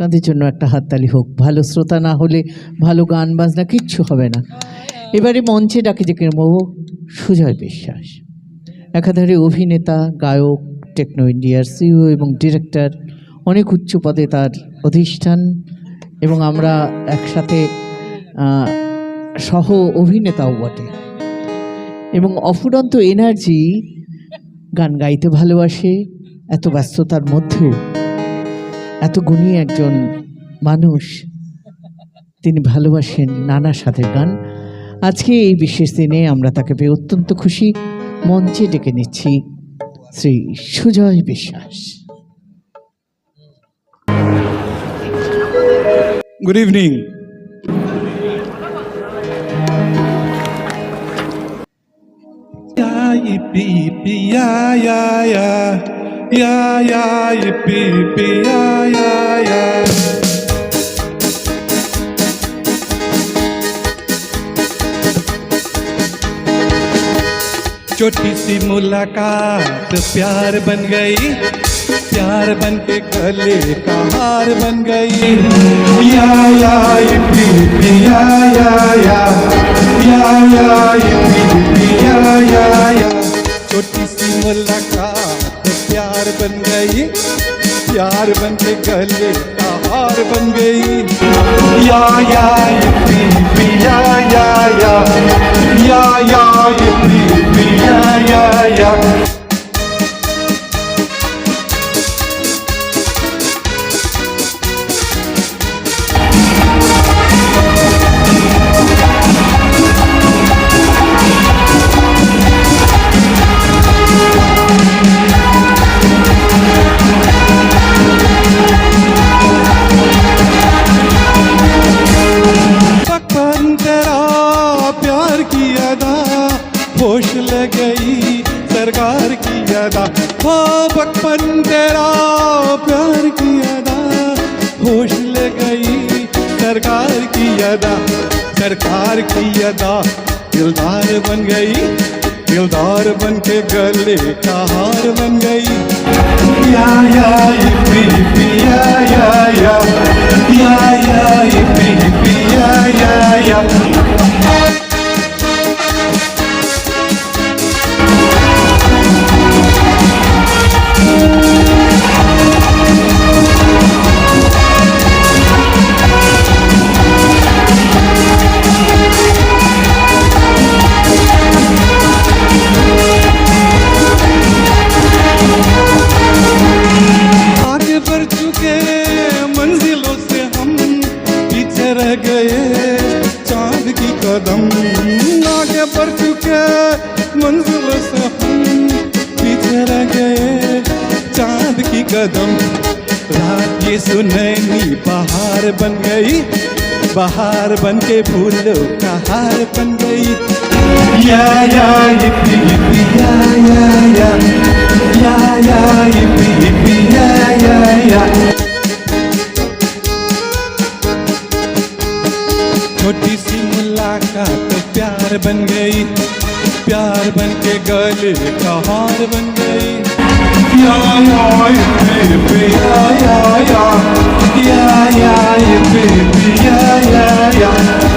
আপনাদের জন্য একটা হাততালি হোক। ভালো শ্রোতা না হলে ভালো গান, বাজনা কিচ্ছু হবে না। এবারে মঞ্চে ডাকে যে কেমব সুজয় বিশ্বাস। একাধারে অভিনেতা, গায়ক, টেকনো ইন্ডিয়ার সিইও এবং ডিরেক্টর, অনেক উচ্চ পদে তার অধিষ্ঠান এবং আমরা একসাথে সহ অভিনেতাও বটে। এবং অফুরন্ত এনার্জি গান গাইতে ভালোবাসে, এত ব্যস্ততার মধ্যেও। এত গুণী একজন মানুষ। তিনি ভালোবাসেন নানা স্বাদের গান। আজকে এই বিশেষ দিনে আমরা তাকে পেয়ে অত্যন্ত খুশি। মঞ্চে ডেকে নিচ্ছি শ্রী সুজয় বিশ্বাস। Good evening. Yeah, yippee, yippee, yeah, yeah, yippee, छोटी सी मुलाकात प्यार बन गई प्यार बन के गले का हार बन गई। या या या या या प्यार बन गई प्यार बन के गले आहार हार बन गई। या या या या, या, या, या, या या या या। प्यार की अदा होश ले गई सरकार की अदा। हो बचपन तेरा प्यार की अदा होश लग गई सरकार की अदा। सरकार की अदा दिलदार बन गई दिलदार बन के गले का हार बन गई। या या इप्पी इप्पी, या या या। या या इप्पी रह गए चाँद की कदम। आगे बढ़ चुके मंजिलों से हम पीछे रह गए चाँद की कदम। रात ये सुनैनी बहार बन गई। बहार बन के फूलों का हार बन गई। या या yippee, छोटी सी मुलाकात प्यार बन गई। प्यार बन के गले का हार बन गई। या या या या या या। या या या या।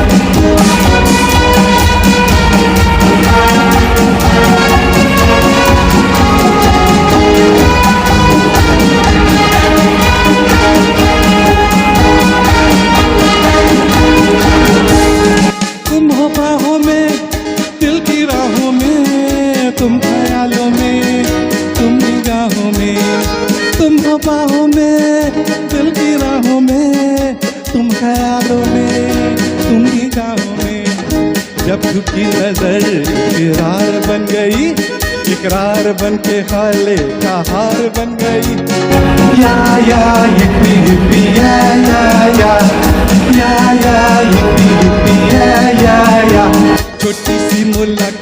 ख्यालों में तुम निगाहों में तुम हो बाहों में दिल की राहों में तुम ख्यालों में तुम निगाहों में। जब झुकी नज़र इकरार बन गई इकरार बन के खाले का हार बन गई। या या yippee, yippee, या या या। या या yippee, yippee, या या या। छोटी सी मुलाकात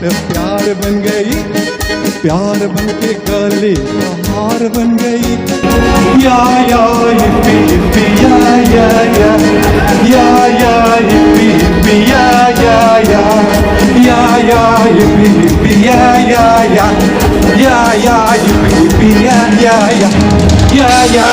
प्यार बन गई प्यार बन के गले हार बन गई या या हिप्पी या या या या या हिप्पी या या या या या हिप्पी या या या या